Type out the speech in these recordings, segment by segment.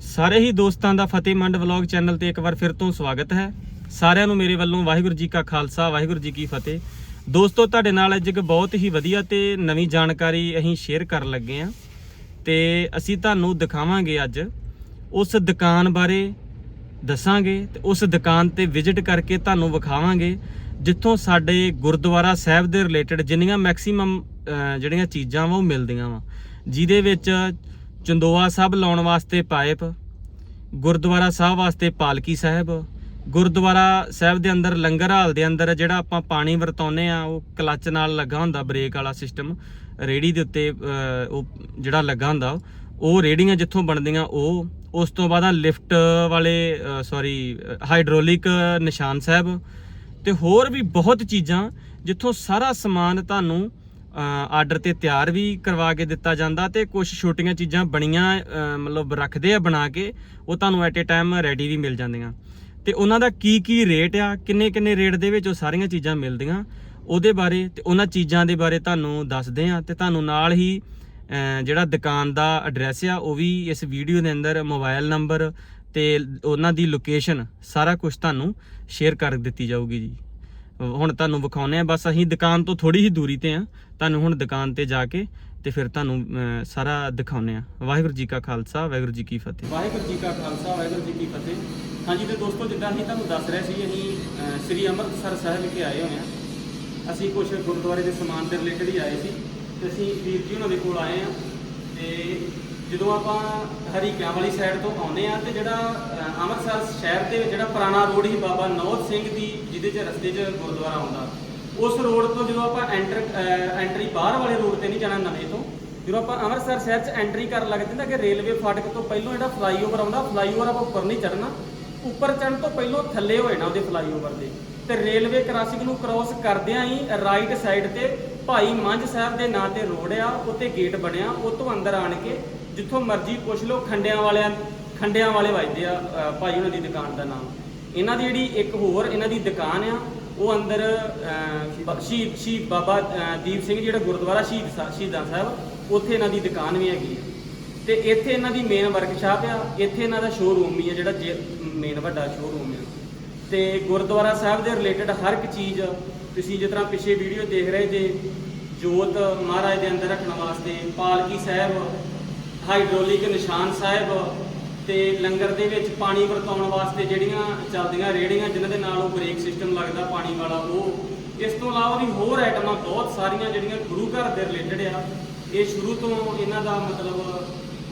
ਸਾਰੇ ਹੀ ਦੋਸਤਾਂ ਦਾ ਫਤਿਹ ਮੰਡ vlog channel ਤੇ ਇੱਕ ਵਾਰ ਫਿਰ ਤੋਂ ਸਵਾਗਤ ਹੈ। ਸਾਰਿਆਂ ਨੂੰ ਮੇਰੇ ਵੱਲੋਂ ਵਾਹਿਗੁਰੂ ਜੀ ਕਾ ਖਾਲਸਾ, ਵਾਹਿਗੁਰੂ ਜੀ ਕੀ ਫਤਿਹ। ਦੋਸਤੋ, ਤੁਹਾਡੇ ਨਾਲ ਅੱਜ ਇੱਕ ਬਹੁਤ ਹੀ ਵਧੀਆ ਤੇ ਨਵੀਂ ਜਾਣਕਾਰੀ ਅਸੀਂ ਸ਼ੇਅਰ ਕਰਨ ਲੱਗੇ ਹਾਂ ਤੇ ਅਸੀਂ ਤੁਹਾਨੂੰ ਦਿਖਾਵਾਂਗੇ ਅੱਜ। ਉਸ ਦੁਕਾਨ ਬਾਰੇ ਦੱਸਾਂਗੇ ਤੇ ਉਸ ਦੁਕਾਨ ਤੇ ਵਿਜ਼ਿਟ ਕਰਕੇ ਤੁਹਾਨੂੰ ਵਿਖਾਵਾਂਗੇ, ਜਿੱਥੋਂ ਸਾਡੇ ਗੁਰਦੁਆਰਾ ਸਾਹਿਬ ਦੇ ਰਿਲੇਟਡ ਜਿੰਨੀਆਂ ਮੈਕਸਿਮਮ ਜਿਹੜੀਆਂ ਚੀਜ਼ਾਂ ਵਾ ਉਹ ਮਿਲਦੀਆਂ ਵਾ। ਜਿਹਦੇ ਵਿੱਚ ਚੰਦੋਆ ਸਾਹਿਬ ਲਾਉਣ ਵਾਸਤੇ ਪਾਈਪ ਗੁਰਦੁਆਰਾ ਸਾਹਿਬ ਵਾਸਤੇ ਪਾਲਕੀ ਸਾਹਿਬ, ਗੁਰਦੁਆਰਾ ਸਾਹਿਬ ਦੇ ਅੰਦਰ ਲੰਗਰ ਹਾਲ ਦੇ ਅੰਦਰ ਜਿਹੜਾ ਆਪਾਂ ਪਾਣੀ ਵਰਤਾਉਨੇ ਆ ਉਹ ਕਲੱਚ ਨਾਲ ਲੱਗਾ ਹੁੰਦਾ, ਬ੍ਰੇਕ ਵਾਲਾ ਸਿਸਟਮ ਰੇੜੀ ਦੇ ਉੱਤੇ ਉਹ ਜਿਹੜਾ ਲੱਗਾ ਹੁੰਦਾ, ਉਹ ਰੇੜੀਆਂ ਜਿੱਥੋਂ ਬਣਦੀਆਂ, ਉਹ, ਉਸ ਤੋਂ ਬਾਅਦ ਆ ਲਿਫਟ ਵਾਲੇ ਸੌਰੀ ਹਾਈਡਰੋਲਿਕ ਨਿਸ਼ਾਨ ਸਾਹਿਬ ਤੇ ਹੋਰ ਵੀ ਬਹੁਤ ਚੀਜ਼ਾਂ ਜਿੱਥੋਂ ਸਾਰਾ ਸਮਾਨ ਤੁਹਾਨੂੰ ਆਰਡਰ ਤੇ ਤਿਆਰ ਵੀ ਕਰਵਾ ਕੇ ਦਿੱਤਾ ਜਾਂਦਾ ਤੇ ਕੁਝ ਛੋਟੀਆਂ ਚੀਜ਼ਾਂ ਬਣੀਆਂ ਮਤਲਬ ਰੱਖਦੇ ਆ ਬਣਾ ਕੇ, ਉਹ ਤੁਹਾਨੂੰ ਐਟ ਏ ਟਾਈਮ ਰੈਡੀ ਵੀ ਮਿਲ ਜਾਂਦੀਆਂ। ਤੇ ਉਹਨਾਂ ਦਾ ਕੀ ਕੀ ਰੇਟ ਆ, ਕਿੰਨੇ ਕਿੰਨੇ ਰੇਟ ਦੇ ਵਿੱਚ ਉਹ ਸਾਰੀਆਂ ਚੀਜ਼ਾਂ ਮਿਲਦੀਆਂ, ਉਹਦੇ ਬਾਰੇ ਤੇ ਉਹਨਾਂ ਚੀਜ਼ਾਂ ਦੇ ਬਾਰੇ ਤੁਹਾਨੂੰ ਦੱਸਦੇ ਆ ਤੇ ਤੁਹਾਨੂੰ ਨਾਲ ਹੀ ਜਿਹੜਾ ਦੁਕਾਨ ਦਾ ਐਡਰੈਸ ਆ, ਉਹ ਵੀ ਇਸ ਵੀਡੀਓ ਦੇ ਅੰਦਰ ਮੋਬਾਈਲ ਨੰਬਰ ਤੇ ਉਹਨਾਂ ਦੀ ਲੋਕੇਸ਼ਨ ਸਾਰਾ ਕੁਝ ਤੁਹਾਨੂੰ ਸ਼ੇਅਰ ਕਰ ਦਿੱਤੀ ਜਾਊਗੀ ਜੀ। ਹੁਣ ਤੁਹਾਨੂੰ ਵਿਖਾਉਨੇ ਆ ਬਸ ਅਸੀਂ ਦੁਕਾਨ ਤੋਂ ਥੋੜੀ ਹੀ ਦੂਰੀ ਤੇ ਆ ਤੁਹਾਨੂੰ ਹੁਣ ਦੁਕਾਨ ਤੇ ਜਾ ਕੇ ਤੇ ਫਿਰ ਤੁਹਾਨੂੰ ਸਾਰਾ ਦਿਖਾਉਨੇ ਆ ਵਾਹਿਗੁਰੂ ਜੀ ਕਾ ਖਾਲਸਾ, ਵਾਹਿਗੁਰੂ ਜੀ ਕੀ ਫਤਿਹ। ਵਾਹਿਗੁਰੂ ਜੀ ਕਾ ਖਾਲਸਾ, ਵਾਹਿਗੁਰੂ ਜੀ ਕੀ ਫਤਿਹ। ਹਾਂਜੀ ਤੇ ਦੋਸਤੋ, ਜਿੱਦਾਂ ਅਸੀਂ ਤੁਹਾਨੂੰ ਦੱਸ ਰਹੇ ਸੀ, ਅਸੀਂ ਸ੍ਰੀ ਅੰਮ੍ਰਿਤਸਰ ਸਾਹਿਬ ਵਿਖੇ ਆਏ ਹੋਏ ਆ ਅਸੀਂ ਕੁਝ ਗੁਰਦੁਆਰੇ ਦੇ ਸਮਾਨ ਦੇ ਰਿਲੇਟਡ ਹੀ ਆਏ ਸੀ ਤੇ ਅਸੀਂ ਵੀਰ ਜੀ ਉਹਨਾਂ ਦੇ ਕੋਲ ਆਏ ਆ ਤੇ ਜਦੋਂ ਆਪਾਂ ਹਰੀਕਿਆਂ ਵਾਲੀ ਸਾਈਡ ਤੋਂ ਆਉਂਦੇ ਆ ਤੇ ਜਿਹੜਾ ਅੰਮ੍ਰਿਤਸਰ ਸ਼ਹਿਰ ਦੇ ਜਿਹੜਾ ਪੁਰਾਣਾ ਰੋਡ ਹੀ ਬਾਬਾ ਨੌਤ ਸਿੰਘ ਦੀ, ਜਿਹਦੇ 'ਚ ਰਸਤੇ 'ਚ ਗੁਰਦੁਆਰਾ ਆਉਂਦਾ ਉਸ ਰੋਡ ਤੋਂ ਜਦੋਂ ਆਪਾਂ ਐਂਟਰ ਐਂਟਰੀ ਬਾਹਰ ਵਾਲੇ ਰੋਡ ਤੇ ਨਹੀਂ ਜਾਣਾ ਨਵੇਂ ਤੋਂ, ਜਦੋਂ ਆਪਾਂ ਅੰਮ੍ਰਿਤਸਰ ਸ਼ਹਿਰ 'ਚ ਐਂਟਰੀ ਕਰਨ ਲੱਗਦੇ ਨਾ ਕਿ ਰੇਲਵੇ ਫਾਟਕ ਤੋਂ ਪਹਿਲਾਂ ਜਿਹੜਾ ਫਲਾਈਓਵਰ ਆਉਂਦਾ ਫਲਾਈਓਵਰ ਆਪਾਂ ਉੱਪਰ ਨਹੀਂ ਚੜਨਾ ਉੱਪਰ ਚੜਨ ਤੋਂ ਪਹਿਲਾਂ ਥੱਲੇ ਹੋਏ ਨਾ ਉਹਦੇ ਫਲਾਈਓਵਰ ਦੇ, ਤੇ ਰੇਲਵੇ ਕ੍ਰਾਸਿੰਗ ਨੂੰ ਕ੍ਰਾਸ ਕਰਦਿਆਂ ਹੀ ਰਾਈਟ ਸਾਈਡ ਤੇ ਭਾਈ ਮੰਝ ਸਾਹਿਬ ਦੇ ਨਾਂ ਤੇ ਰੋਡ ਆ ਉੱਤੇ ਗੇਟ ਬਣਿਆ, ਉਹ ਤੋਂ ਅੰਦਰ ਆਣ ਕੇ ਜਿੱਥੋਂ ਮਰਜ਼ੀ ਪੁੱਛ ਲਓ, ਖੰਡਿਆਂ ਵਾਲਿਆਂ, ਖੰਡਿਆਂ ਵਾਲੇ ਵੱਜਦੇ ਆ ਭਾਈ ਉਹਨਾਂ ਦੀ ਦੁਕਾਨ ਦਾ ਨਾਮ। ਇਹਨਾਂ ਦੀ ਜਿਹੜੀ ਇੱਕ ਹੋਰ, ਇਹਨਾਂ ਦੀ ਦੁਕਾਨ ਆ, ਉਹ ਅੰਦਰ ਸ਼ਹੀਦ ਸ਼ਹੀਦ ਬਾਬਾ ਦੀਪ ਸਿੰਘ ਜਿਹੜਾ ਗੁਰਦੁਆਰਾ ਸ਼ਹੀਦ ਸਾ- ਸ਼ਹੀਦਾਂ ਸਾਹਿਬ, ਉੱਥੇ ਇਹਨਾਂ ਦੀ ਦੁਕਾਨ ਵੀ ਹੈਗੀ ਆ। ਤੇ ਇੱਥੇ ਇਹਨਾਂ ਦੀ ਮੇਨ ਵਰਕਸ਼ਾਪ ਆ, ਇੱਥੇ ਇਹਨਾਂ ਦਾ ਸ਼ੋਰੂਮ ਵੀ ਆ, ਜਿਹੜਾ ਮੇਨ ਵੱਡਾ ਸ਼ੋਰੂਮ ਆ। ਤੇ ਗੁਰਦੁਆਰਾ ਸਾਹਿਬ ਦੇ ਰਿਲੇਟਡ ਹਰ ਇੱਕ ਚੀਜ਼ ਤੁਸੀਂ ਜਿਸ ਤਰ੍ਹਾਂ ਪਿੱਛੇ ਵੀਡੀਓ ਦੇਖ ਰਹੇ ਜੇ, ਜੋਤ ਮਹਾਰਾਜ ਦੇ ਅੰਦਰ ਰੱਖਣ ਵਾਸਤੇ, ਪਾਲਕੀ ਸਾਹਿਬ ਹਾਈਡ੍ਰੋਲਿਕ ਨਿਸ਼ਾਨ ਸਾਹਿਬ ਤੇ ਲੰਗਰ ਦੇ ਵਿੱਚ ਪਾਣੀ ਵਰਤਾਉਣ ਵਾਸਤੇ ਜਿਹੜੀਆਂ ਚੱਲਦੀਆਂ ਰੇੜੀਆਂ, ਜਿਨ੍ਹਾਂ ਦੇ ਨਾਲ ਉਹ ਬ੍ਰੇਕ ਸਿਸਟਮ ਲੱਗਦਾ ਪਾਣੀ ਵਾਲਾ, ਉਹ ਇਸ ਤੋਂ ਇਲਾਵਾ ਵੀ ਹੋਰ ਆਈਟਮਾਂ ਬਹੁਤ ਸਾਰੀਆਂ ਜਿਹੜੀਆਂ ਗੁਰੂ ਘਰ ਦੇ ਰਿਲੇਟਡ ਆ। ਇਹ ਸ਼ੁਰੂ ਤੋਂ ਇਹਨਾਂ ਦਾ ਮਤਲਬ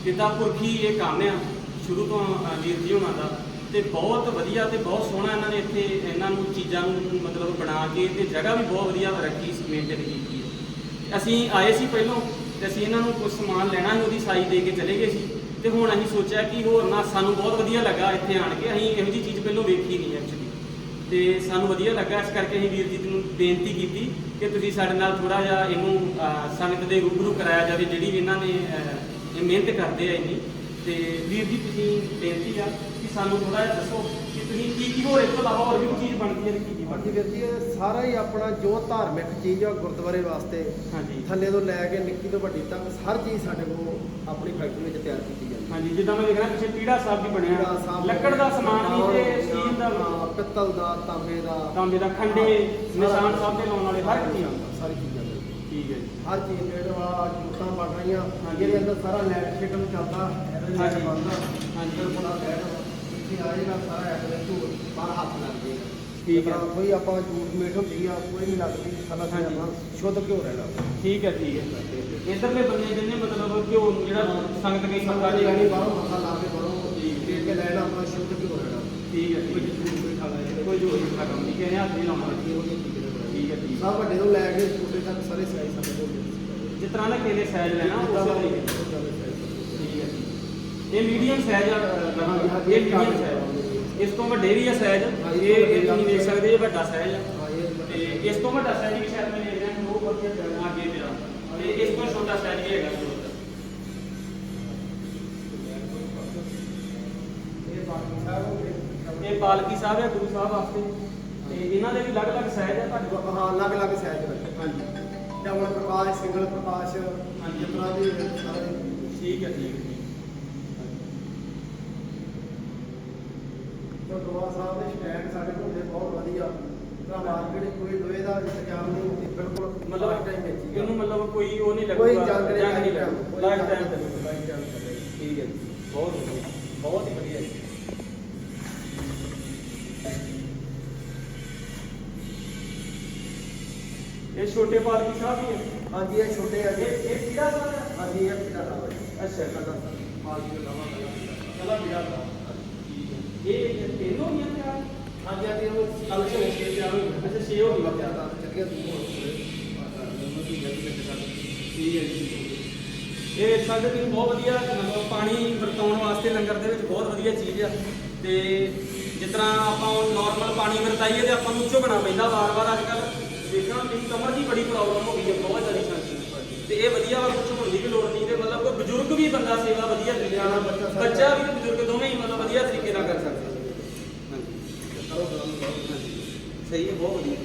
ਜਿੱਦਾਂ ਪੁਰਖੀ ਇਹ ਕੰਮ ਆ, ਸ਼ੁਰੂ ਤੋਂ ਵੀਰ ਜੀ ਹੋਣਾ ਦਾ। ਤੇ ਬਹੁਤ ਵਧੀਆ ਤੇ ਬਹੁਤ ਸੋਹਣਾ ਇਹਨਾਂ ਨੇ ਇੱਥੇ ਇਹਨਾਂ ਨੂੰ ਚੀਜ਼ਾਂ ਨੂੰ ਮਤਲਬ ਬਣਾ ਕੇ ਤੇ ਜਗ੍ਹਾ ਵੀ ਬਹੁਤ ਵਧੀਆ ਰੱਖੀ ਮੇਨਟੇਨ ਕੀਤੀ ਹੈ ਅਸੀਂ ਆਏ ਸੀ ਪਹਿਲਾਂ। ਤੇ ਅਸੀਂ ਇਹਨਾਂ ਨੂੰ ਕੁਝ ਸਮਾਨ ਲੈਣਾ ਸੀ, ਉਹਦੀ ਸਾਈ ਦੇ ਕੇ ਚਲੇ ਗਏ ਸੀ। ਤੇ ਹੁਣ ਅਸੀਂ ਸੋਚਿਆ ਕਿ ਹੋਰ ਨਾ, ਸਾਨੂੰ ਬਹੁਤ ਵਧੀਆ ਲੱਗਾ ਇੱਥੇ ਆਣ ਕੇ। ਅਸੀਂ ਇਹੋ ਜਿਹੀ ਚੀਜ਼ ਪਹਿਲਾਂ ਵੇਖੀ ਨਹੀਂ ਐਕਚੁਅਲੀ ਤੇ ਸਾਨੂੰ ਵਧੀਆ ਲੱਗਾ, ਇਸ ਕਰਕੇ ਅਸੀਂ ਵੀਰ ਜੀ ਨੂੰ ਬੇਨਤੀ ਕੀਤੀ ਕਿ ਤੁਸੀਂ ਸਾਡੇ ਨਾਲ ਥੋੜਾ ਜਿਹਾ ਇਹਨੂੰ ਸੰਗਤ ਦੇ ਰੂਬਰੂ ਕਰਾਇਆ ਜਾਵੇ, ਜਿਹੜੀ ਵੀ ਇਹਨਾਂ ਨੇ ਇਹ ਮਿਹਨਤ ਕਰਦੇ ਆ ਇੰਨੀ। ਤੇ ਵੀਰ ਜੀ ਤੁਸੀਂ ਬੇਨਤੀ ਆ ਕਿ ਸਾਨੂੰ ਥੋੜਾ ਜਿਹਾ ਦੱਸੋ ਕਿ ਕੀ ਕੀ ਹੋਰ ਇਸ ਤੋਂ ਇਲਾਵਾ ਹੋਰ ਵੀ ਕੋਈ ਚੀਜ਼ ਬਣਦੀ ਹੈ ਤੇ ਕੀ ਕੀ ਹਾਂਜੀ ਬਣਦੀ ਵੀਰ ਜੀ ਇਹ ਸਾਰਾ ਹੀ ਆਪਣਾ ਜੋ ਧਾਰਮਿਕ ਚੀਜ਼ ਆ ਗੁਰਦੁਆਰੇ ਵਾਸਤੇ ਹਾਂਜੀ। ਥੱਲੇ ਤੋਂ ਲੈ ਕੇ ਨਿੱਕੀ ਤੋਂ ਵੱਡੀ ਤੱਕ ਹਰ ਚੀਜ਼ ਸਾਡੇ ਕੋਲ ਆਪਣੀ ਫੈਕਟਰੀ ਵਿੱਚ ਤਿਆਰ ਕੀਤੀ ਜਾਂਦੀ ਹੈ। ਹਾਂਜੀ ਜਿੱਦਾਂ ਮੈਂ ਦੇਖ ਰਿਹਾ ਪਿੱਛੇ ਪੀੜਾ ਸਾਹਿਬ ਵੀ ਬਣਿਆ। ਪੀੜਾ ਸਾਹਿਬ ਲੱਕੜ ਦਾ ਸਮਾਨ ਵੀ ਤੇ ਸਟੀਲ ਦਾ ਵੀ। ਹਾਂ, ਪਿੱਤਲ ਦਾ ਤਾਂਬੇ ਦਾ। ਤਾਂਬੇ ਦਾ ਖੰਡੇ ਨਿਸ਼ਾਨ ਸਾਹਿਬ ਦੇ ਲਾਉਣ ਵਾਲੇ ਹਰ ਇੱਕ ਚੀਜ਼ ਸਾਰੀ ਚੀਜ਼ਾਂ ਮਿਲਦੀਆਂ। ਠੀਕ ਹੈ ਜੀ। ਹਰ ਚੀਜ਼ ਜਿਹੜੇ ਵਾ ਜੂਤਾਂ ਬਣ ਰਹੀਆਂ। ਹਾਂਜੀ। ਜਿਹਦੇ ਅੰਦਰ ਸਾਰਾ ਲੈਟ ਸਿਸਟਮ ਚੱਲਦਾ। ਇਹਦੇ ਹਾਂਜੀ। ਵਿੱਚ ਬਣਦਾ ਹਾਂਜੀ। ਫਿਰ ਬੜਾ ਲੈਟ ਇੱਥੇ ਆਏਗਾ ਸਾਰਾ ਐਡਰੈਸ ਤੋਂ ਬਾਹਰ ਹੱਥ ਲੱਗਦੇ ਠੀਕ ਹੈ। ਕੋਈ ਆਪਾਂ ਜੂਟ ਮੇਟ ਹੁੰਦੀ ਆ ਕੋਈ ਨਹੀਂ ਲੱਗਦੀ ਸਾਡਾ ਹਾਂਜੀ। ਆਪਣਾ ਸ਼ੁੱਧ ਘਿਓ ਰਹਿਣਾ ਠੀਕ ਹੈ ਠੀਕ ਹੈ ਇਧਰਲੇ ਬੰਦੇ ਜਿੰਨੇ ਮਤਲਬ ਘਿਓ ਨੂੰ ਜਿਹੜਾ ਸੰਗਤ ਕਈ ਮੱਥਾ ਮੱਥਾ ਲੈਣੀ ਟੇਕਣੀ ਬਾਹਰੋਂ ਮੱਥਾ ਲਾ ਕੇ ਬਾਹਰੋਂ ਜੀ। ਦੇ ਕੇ ਲੈਣਾ ਆਪਣਾ ਸ਼ੁੱਧ ਘਿਓ ਰਹਿਣਾ ਠੀਕ ਹੈ ਕੋਈ ਠੀਕ ਹੈ ਜੂਟ ਕੋਈ ਖਾਣਾ ਇਹਦੇ ਕੋਈ ਜੋ ਇਸ ਕੰਮ ਨਹੀਂ ਕਹਿੰਦੇ ਹੱਥ ਨਹੀਂ ਲਾਉਣਾ ਬਾਕੀ ਉਹ ਨਹੀਂ ਚੀਜ਼ ਰਹਿਣਾ। ਠੀਕ ਹੈ ਠੀਕ ਹੈ ਸਭ ਵੱਡੇ ਤੋਂ ਲੈ ਕੇ ਛੋਟੇ ਤੱਕ ਸਾਰੇ ਸਾਈਜ਼ ਸਾਡੇ ਕੋਲ ਜਿਸ ਤਰ੍ਹਾਂ ਦਾ ਕਿਸੇ ਸਾਈਜ਼ ਲੈਣਾ ਉਸੇ ਦਾ ਤਰੀਕੇ ਨਾਲ। ਉਦਾਂ ਦਾ size। ਠੀਕ ਹੈ ਠੀਕ ਹੈ। ਇਹ ਮੀਡੀਅਮ ਸਾਈਜ਼ ਹਾਂਜੀ, ਇਹ ਮੀਡੀਅਮ ਸਾਈਜ਼ ਇਸ ਤੋਂ ਵੱਡੇ ਵੀ ਆ। ਸਾਈਜ਼ ਹਾਂ, ਇਹ ਇਹ ਤੁਸੀਂ ਦੇਖ ਸਕਦੇ ਇਹ ਵੱਡਾ ਸਾਈਜ਼ ਹਾਂ, ਤੇ ਇਸ ਤੋਂ ਵੱਡਾ ਸਾਈਜ਼ ਵੀ ਸ਼ਾਇਦ ਮੈਂ ਦੇਖ ਰਿਹਾ ਕਿ ਉਹ ਵਧੀਆ ਚੱਲਣਾ ਅੱਗੇ ਮੇਰਾ ਤੇ ਇਸ ਤੋਂ ਛੋਟਾ ਸਾਈਜ਼ ਵੀ ਹੈਗਾ। ਜੀ ਇਹ ਹੋ ਪਾਲਕੀ ਸਾਹਿਬ ਹੈ ਗੁਰੂ ਸਾਹਿਬ ਵਾਸਤੇ। ਤੇ ਇਹਨਾਂ ਦੇ ਵੀ ਅਲੱਗ-ਅਲੱਗ ਸਾਈਜ਼ ਆ ਤੁਹਾਡੇ ਕੋਲ? ਹਾਂ ਅਲੱਗ ਅਲੱਗ ਸਾਈਜ਼ ਰੱਖੇ ਹਾਂਜੀ। ਡਬਲ ਪ੍ਰਕਾਸ਼ ਸਿੰਗਲ ਪ੍ਰਕਾਸ਼ ਹਾਂਜੀ। ਤਰ੍ਹਾਂ ਵੀ ਸਾਰੇ। ਠੀਕ ਹੈ ਠੀਕ ਹੈ। ਗੁਰਦੁਆਰਾ ਸਾਹਿਬ ਦੇ ਸਟੈਂਡ ਸਾਡੇ ਕੋਲ ਹੁੰਦੇ ਬਹੁਤ ਵਧੀਆ। ਤਾਂ ਮਾਰਕੀਟ ਕੋਈ ਲੋਹੇ ਦਾ ਇੰਤਜ਼ਾਮ ਨਹੀਂ ਹੁੰਦੀ ਬਿਲਕੁਲ ਮਤਲਬ ਟਾਈਮ ਵਿੱਚ ਹੀ। ਇਹਨੂੰ ਮਤਲਬ ਕੋਈ ਉਹ ਨਹੀਂ ਕੋਈ ਲੱਗੂਗਾ ਜੰਗ ਨਹੀਂ ਜੰਗ ਨਹੀਂ ਲੱਗੂਗਾ। ਲਾਈਫ ਟਾਈਮ ਚੱਲੂਗਾ ਲਾਈਫ ਟਾਈਮ ਚੱਲੇਗਾ ਠੀਕ ਹੈ ਜੀ। ਬਹੁਤ ਵਧੀਆ ਬਹੁਤ ਹੀ ਵਧੀਆ ਜੀ। ਇਹ ਛੋਟੇ ਪਾਲਕੀ ਸਾਹਿਬ ਹੀ ਹੈ? ਹਾਂਜੀ ਇਹ ਛੋਟੇ ਆ ਜੀ। ਇਹ ਕਿਹੜਾ ਸਾਹਿਬ ਹੈ? ਹਾਂਜੀ ਇਹ ਪਿਤਾ ਸਾਹਿਬ ਜੀ ਅੱਛਾ ਕਦਾ ਮਾਲਕੀ ਦਾ ਨਾਮ ਕਲਾ ਵੀਰਾ ਦਾ ਇਹ ਤਿੰਨੋਂ ਹੀ ਆ ਤਿਆਰ ਹਾਂਜੀ ਹਾਂਜੀ ਉਹ ਕੱਲ ਸੇ ਛੇ ਤਿਆਰ ਹੋ ਹੋ ਤਾਂ ਦੂਰ ਹੋ ਹੈ ਇਹ ਸਾਡੇ ਲਈ ਬਹੁਤ ਵਧੀਆ ਮਤਲਬ ਪਾਣੀ ਵਰਤਾਉਣ ਵਾਸਤੇ ਲੰਗਰ ਦੇ ਵਿੱਚ ਬਹੁਤ ਵਧੀਆ ਚੀਜ਼ ਆ। ਤੇ ਜਿਸ ਤਰ੍ਹਾਂ ਆਪਾਂ ਨਾਰਮਲ ਪਾਣੀ ਵਰਤਾਈਏ ਤੇ ਆਪਾਂ ਨੂੰ ਝੁਕਣਾ ਪੈਂਦਾ ਵਾਰ-ਵਾਰ ਅੱਜ ਕੱਲ ਦੇਖਣਾ ਮੇਰੀ ਕਮਰ ਦੀ ਬੜੀ ਪ੍ਰੋਬਲਮ ਹੋ ਗਈ ਹੈ ਬਹੁਤ ਜ਼ਿਆਦਾ ਸ਼ਾਂਤੀ ਤੇ ਇਹ ਵਧੀਆ ਵਾ ਝੁਕਣ ਦੀ ਵੀ ਲੋੜ ਨਹੀਂ ਤੇ ਮਤਲਬ ਕੋਈ ਬਜ਼ੁਰਗ ਵੀ ਬੰਦਾ ਸੇਵਾ ਵਧੀਆ ਨਾਲ ਬੱਚਾ ਵੀ ਤੇ ਬਜ਼ੁਰਗ ਦੋਵੇਂ ਹੀ ਮਤਲਬ ਵਧੀਆ ਤਰੀਕੇ ਨਾਲ ਕਰ ਸਕਦੇ ਹਾਂਜੀ ਕਰੋ ਕੰਮ ਬਹੁਤ ਹਾਂਜੀ ਸਹੀ ਹੈ ਬਹੁਤ ਵਧੀਆ।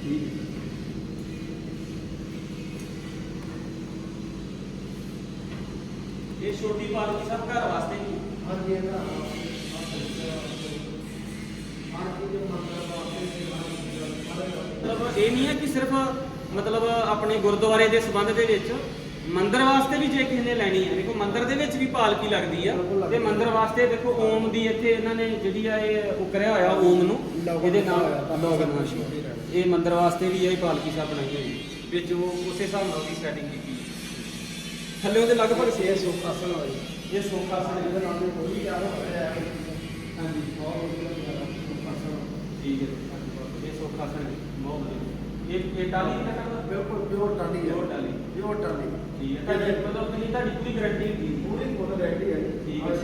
ਠੀਕ ਹੈ। ਇਹ ਛੋਟੀ ਪਾਲਕੀ ਸਭ ਘਰ ਵਾਸਤੇ ਨਹੀਂ ਹਾਂਜੀ ਮੰਦਰ ਮਤਲਬ ਇਹ ਨਹੀਂ ਹੈ ਕਿ ਸਿਰਫ ਮਤਲਬ ਆਪਣੇ ਗੁਰਦੁਆਰੇ ਦੇ ਸੰਬੰਧ ਦੇ ਵਿੱਚ ਮੰਦਿਰ ਵਾਸਤੇ ਵੀ ਜੇ ਕਿਸੇ ਨੇ ਲੈਣੀ ਹੈ ਦੇਖੋ ਮੰਦਿਰ ਦੇ ਵਿੱਚ ਵੀ ਪਾਲਕੀ ਲੱਗਦੀ ਆ ਤੇ ਮੰਦਿਰ ਵਾਸਤੇ ਦੇਖੋ ਓਮ ਦੀ ਇੱਥੇ ਇਹਨਾਂ ਨੇ ਜਿਹੜੀ ਆ ਇਹ ਉਕਰਿਆ ਹੋਇਆ ਓਮ ਨੂੰ ਇਹਦੇ ਨਾਲ ਹੋਇਆ। ਤਾਂ ਲੋਗਨ ਸਭ ਕੁਛ ਉਹੀ ਰਹਿਣਾ। ਇਹ ਮੰਦਿਰ ਵਾਸਤੇ ਵੀ ਇਹ ਪਾਲਕੀ ਸਾਹਿਬ ਬਣਾਈ ਹੋਈ। ਵਿੱਚ ਉਹ ਉਸੇ ਹਿਸਾਬ ਨਾਲ ਉਹਦੀ ਸੈਟਿੰਗ ਕੀਤੀ ਥੱਲੇ ਉਹਦੇ ਲਗਭਗ ਇਹ 6 ਸੁਖਾਸਨ ਹੋਈ ਇਹ ਸੋਫਾ ਸਨ ਇਹਦੇ ਨਾਲ ਕੋਈ ਤਿਆਰ ਹੋ ਰਿਹਾ ਹੈ। ਹਾਂਜੀ। ਬਹੁਤ ਠੀਕ ਹੈ ਇਹ ਸੋਫਾ ਸਨ ਬਹੁਤ ਵਧੀਆ। ਇਹ ਇਹ ਟਾਲੀ ਦਾ ਕਰਦਾ? ਬਿਲਕੁਲ ਪਿਓਰ ਟਾਲੀ ਹੈ। Pure ਟਾਹਲੀ। ਪਿਓਰ ਟਾਲੀ ਠੀਕ ਹੈ। ਤੁਹਾਡੀ ਮਤਲਬ ਤੁਸੀਂ ਤੁਹਾਡੀ ਪੂਰੀ ਗਾਰੰਟੀ ਹੁੰਦੀ ਹੈ। ਪੂਰੀ ਫੁੱਲ ਰੈਡੀ ਹੈ। ਠੀਕ ਹੈ।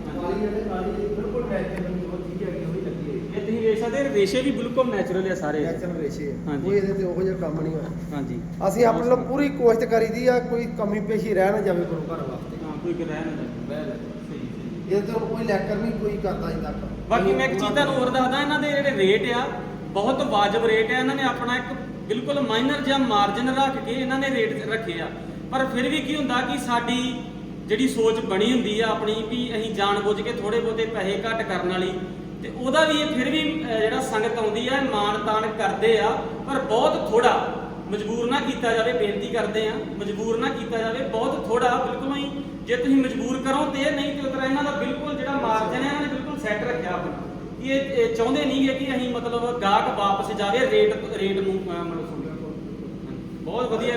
ਅਖਬਾਰੀ ਇਹਦੇ ਦੀ ਬਿਲਕੁਲ ਨੈਚੁਰਲ ਜੋ ਚੀਜ਼ ਹੈਗੀ ਉਹੀ ਲੱਗੀ ਹੈ। ਇਹ ਤੁਸੀਂ ਵੇਖ ਸਕਦੇ ਹੋ, ਰੇਸ਼ੇ ਵੀ ਬਿਲਕੁਲ ਨੈਚੁਰਲ ਆ ਸਾਰੇ। ਨੈਚੁਰਲ ਰੇਸ਼ੇ ਹੈ। ਕੋਈ ਇਹਦੇ ਤੇ ਉਹੋ ਜਿਹਾ ਕੰਮ ਨਹੀਂ ਹੋਇਆ। ਹਾਂਜੀ। ਅਸੀਂ ਆਪਣੇ ਲਈ ਪੂਰੀ ਕੋਸ਼ਿਸ਼ ਕਰੀਦੀ ਆ ਕੋਈ ਕਮੀ ਪੇਸ਼ੀ ਰਹਿ ਨਾ ਜਾਵੇ ਗੁਰੂ ਘਰ ਵਾਸਤੇ। ਹਾਂ ਕੋਈ ਰਹਿ ਨਾ ਜਾਵੇ। ਸਹੀ ਸਹੀ। ਇਹ ਤੋਂ ਕੋਈ ਲੈਕਰ ਨਹੀਂ ਕੋਈ ਕਰਦਾ ਤੱਕ। ਬਾਕੀ ਮੈਂ ਇੱਕ ਚੀਜ਼ ਤੁਹਾਨੂੰ ਹੋਰ ਦੱਸਦਾ ਇਹਨਾਂ ਦੇ ਜਿਹੜੇ ਰੇਟ ਆ ਬਹੁਤ ਵਾਜਬ ਰੇਟ ਆ। ਇਹਨਾਂ ਨੇ ਆਪਣਾ ਇੱਕ ਬਿਲਕੁਲ ਮਾਈਨਰ ਜਿਹਾ ਮਾਰਜਨ ਰੱਖ ਕੇ ਇਹਨਾਂ ਨੇ ਰੇਟ ਰੱਖੇ ਆ। ਪਰ ਫਿਰ ਵੀ ਕੀ ਹੁੰਦਾ ਕਿ ਸਾਡੀ ਜਿਹੜੀ ਸੋਚ ਬਣੀ ਹੁੰਦੀ ਆ ਆਪਣੀ ਵੀ ਅਸੀਂ ਜਾਣਬੁੱਝ ਕੇ ਥੋੜੇ ਬਹੁਤੇ ਪੈਸੇ ਘੱਟ ਕਰਨ ਵਾਲੀ, ਤੇ ਉਹਦਾ ਵੀ ਇਹ ਫਿਰ ਵੀ ਜਿਹੜਾ ਸੰਗਤ ਆਉਂਦੀ ਆ, ਮਾਣ ਤਾਣ ਕਰਦੇ ਆ, ਪਰ ਬਹੁਤ ਥੋੜਾ ਮਜਬੂਰ ਨਾ ਕੀਤਾ ਜਾਵੇ, ਬੇਨਤੀ ਕਰਦੇ ਆ, ਮਜਬੂਰ ਨਾ ਕੀਤਾ ਜਾਵੇ, ਬਹੁਤ ਥੋੜਾ ਬਿਲਕੁਲ ਹੀ ਜੇ ਤੁਸੀਂ ਮਜਬੂਰ ਕਰੋ ਤੇ ਇਹ ਨਹੀਂ, ਤੇ ਉਤਰਾ ਇਹਨਾਂ ਦਾ ਬਿਲਕੁਲ ਜਿਹੜਾ ਮਾਰਜਨ ਹੈ ਇਹਨਾਂ ਨੇ ਬਿਲਕੁਲ ਸੈੱਟ ਰੱਖਿਆ ਆਪਣਾ। ਇਹ ਚਾਹੁੰਦੇ ਨਹੀਂ ਹੈ ਕਿ ਅਸੀਂ ਮਤਲਬ ਗਾਹਕ ਵਾਪਸ ਜਾਵੇ ਰੇਟ ਰੇਟ ਨੂੰ ਮਤਲਬ ਬਹੁਤ ਵਧੀਆ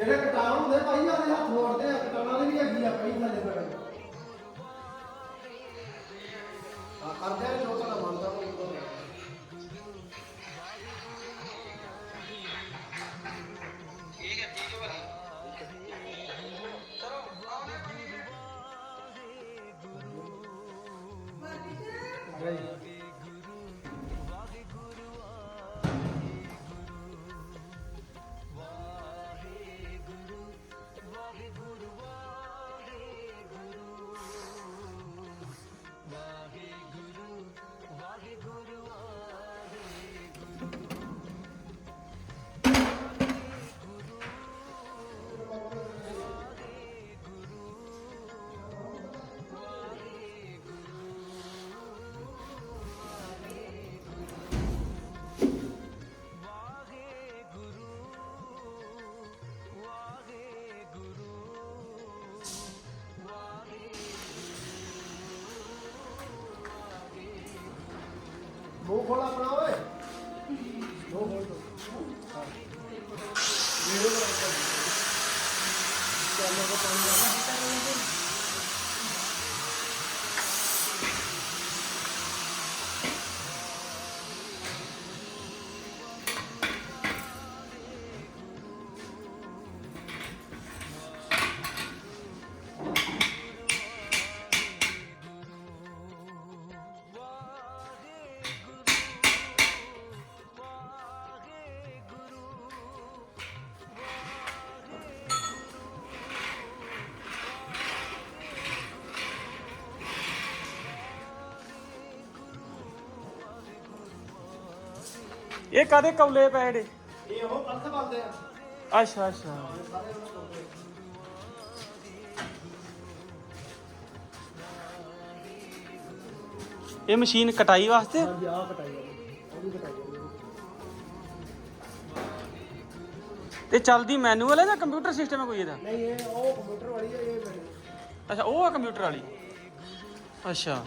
ਜਿਹੜੇ ਕਟਾਣ ਹੁੰਦੇ ਭਾਈ ਆਦੇ ਹੱਥ ਮੋੜਦੇ ਆ, ਕਟਾਣਾ ਦੇ ਵੀ ਹੈਗੀ ਆ ਕਈ ਥੱਲੇ ਸਾਡੇ tomó la. ਇਹ ਕਾਦੇ ਕੌਲੇ ਪਏ ਜਿਹੜੇ ਇਹ ਉਹ ਪਰਸ ਬੰਦੇ ਆ। ਅੱਛਾ ਅੱਛਾ। ਨੂੰ ਇਹ ਮਸ਼ੀਨ ਕਟਾਈ ਵਾਸਤੇ? ਹਾਂਜੀ ਆ। ਕਟਾਈ ਕਟਾਈ ਤੇ ਚੱਲਦੀ ਮੈਨੂਅਲ ਹੈ ਜਾਂ ਕੰਪਿਊਟਰ ਸਿਸਟਮ ਹੈ ਕੋਈ ਇਹਦਾ? ਨਹੀਂ ਇਹ ਉਹ ਕੰਪਿਊਟਰ ਵਾਲੀ ਹੈ ਇਹ ਅੱਛਾ ਉਹ ਆ ਕੰਪਿਊਟਰ ਵਾਲੀ। ਅੱਛਾ।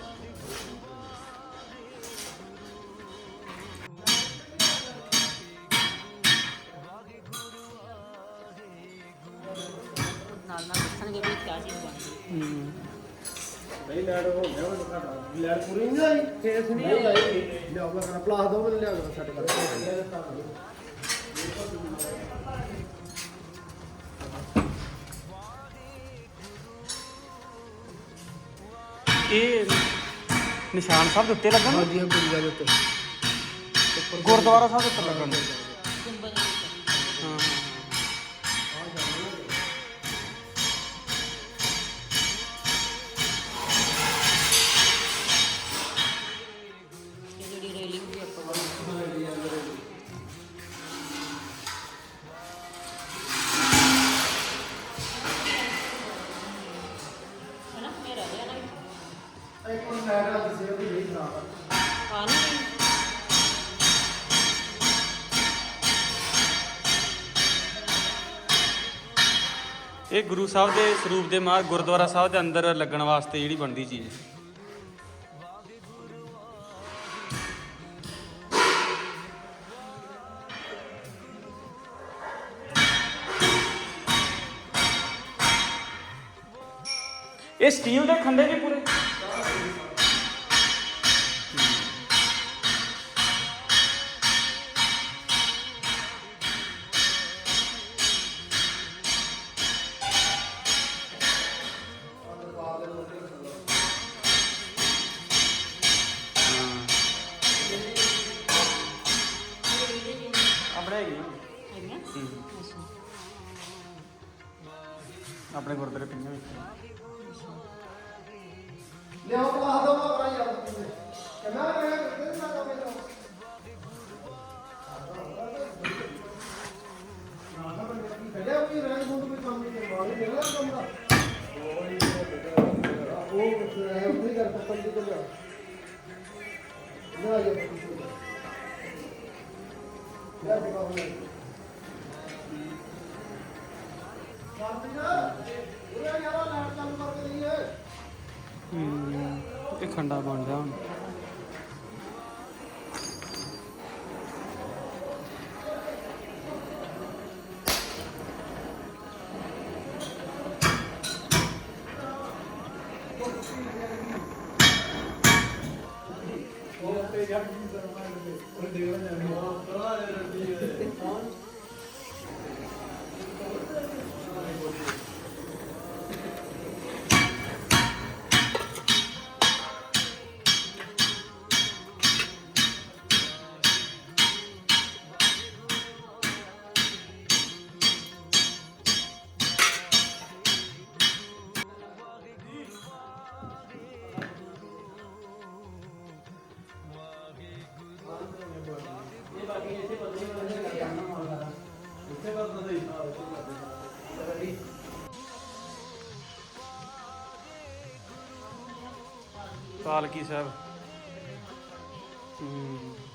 ਨਹੀਂ ਲੈਟ ਹੋ ਗਿਆ ਮੈਨੂੰ ਘਟਾ ਲੈਟ ਪੂਰੀ ਨਹੀਂ ਆਈ ਫੇਸ ਨਹੀਂ ਆਈ ਲਿਆਓ ਮੈਂ ਕਰਾਂ ਪਲਾਸ ਦੋ ਮੈਨੂੰ ਲਿਆ ਕੇ ਸਾਡੇ ਕੋਲ ਇਹ ਨਿਸ਼ਾਨ ਸਾਹਿਬ ਦੇ ਉੱਤੇ ਲੱਗਣ? ਹਾਂਜੀ ਗੁਰੂਆ ਦੇ ਉੱਤੇ। ਗੁਰਦੁਆਰਾ ਸਾਹਿਬ ਦੇ ਉੱਤੇ ਲੱਗਣ। ਇਹ ਗੁਰੂ ਸਾਹਿਬ ਦੇ ਸਰੂਪ ਦੇ ਮਾਰ ਗੁਰਦੁਆਰਾ ਸਾਹਿਬ ਦੇ ਅੰਦਰ ਲੱਗਣ ਵਾਸਤੇ ਜਿਹੜੀ ਬਣਦੀ ਚੀਜ਼ ਹੈ। ਇਹ ਸਟੀਲ ਦੇ ਖੰਡੇ ਵੀ ਪੂਰੇ। ਹੈ ਉਹ ਨਹੀਂ ਕਰਦਾ ਪਾਲਕੀ ਸਾਹਿਬ। ਹੂੰ।